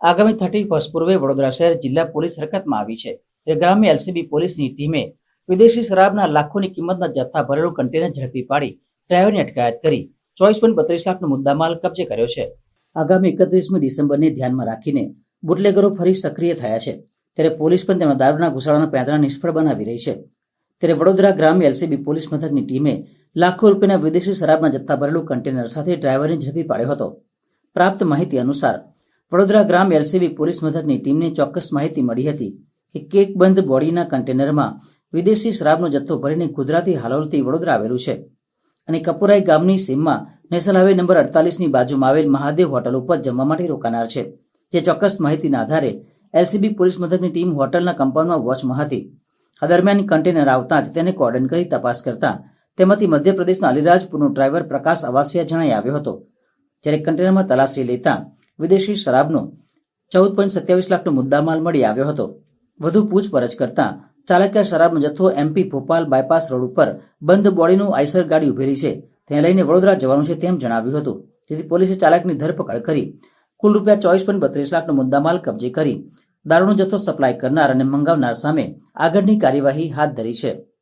આગામી thirty first પૂર્વે વડોદરા શહેર જિલ્લા પોલીસ હરકતમાં આવી છે. ગ્રામ્ય એલસીબી પોલીસની ટીમે વિદેશી શરાબના લાખોની કિંમતના જથ્થા ભરેલું કન્ટેનર ઝડપી પાડી ડ્રાઈવરની અટકાયત કરી. ચોવીસ પોઈન્ટ બત્રીસ લાખનો મુદ્દામાલ કબજે કર્યો છે. આગામી એકત્રીસમી ડિસેમ્બરને ધ્યાનમાં રાખીને બુટલેગરો ફરી સક્રિય થયા છે. ત્યારે પોલીસ પણ તેમના દારૂના ઘુસાડાના પેંતરા નિષ્ફળ બનાવી રહી છે. ત્યારે વડોદરા ગ્રામ્ય એલસીબી પોલીસ મથકની ટીમે લાખો રૂપિયાના વિદેશી શરાબના જથ્થા ભરેલું કન્ટેનર સાથે ડ્રાઈવરને ઝડપી પાડ્યો હતો. પ્રાપ્ત માહિતી અનુસાર વડોદરા ગ્રામ એલસીબી પોલીસ મથકની ટીમને ચોક્કસ માહિતી મળી હતી કે કેક બંધ બોડીના કન્ટેનરમાં વિદેશી શરાબનો જથ્થો ભરીને ગુજરાતી હાલોલથી વડોદરા આવેલું છે. અને કપુરાઈ ગામની સીમમાં નેશનલ હાઈવે નંબર અડતાલીસની બાજુમાં આવેલ મહાદેવ હોટલ ઉપર જમવા માટે રોકાનાર છે, જે ચોક્કસ માહિતીના આધારે એલસીબી પોલીસ મથકની ટીમ હોટલના કમ્પાઉન્ડમાં વોચમાં હતી. આ દરમિયાન કન્ટેનર આવતા જ તેને કોર્ડન કરી તપાસ કરતા તેમાંથી મધ્યપ્રદેશના અલીરાજપુરનો ડ્રાઈવર પ્રકાશ અવાસિયા જણાઈ આવ્યો હતો. જ્યારે કન્ટેનરમાં તલાશી લેતા વિદેશી શરાબનો ચૌદ પોઈન્ટ સત્યાવીસ લાખનો મુદ્દામાલ મળી આવ્યો હતો. વધુ પૂછપરછ કરતા ચાલકે શરાબનો જથ્થો એમપી ભોપાલ બાયપાસ રોડ ઉપર બંધ બોડીનું આઈસર ગાડી ઉભેલી છે. ત્યાં લઈને વડોદરા જવાનું છે તેમ જણાવ્યું હતું. જેથી પોલીસે ચાલકની ધરપકડ કરી કુલ રૂપિયા ચોવીસ પોઈન્ટ બત્રીસ લાખનો મુદ્દામાલ કબજે કરી દારૂનો જથ્થો સપ્લાય કરનાર અને મંગાવનાર સામે આગળની કાર્યવાહી હાથ ધરી છે.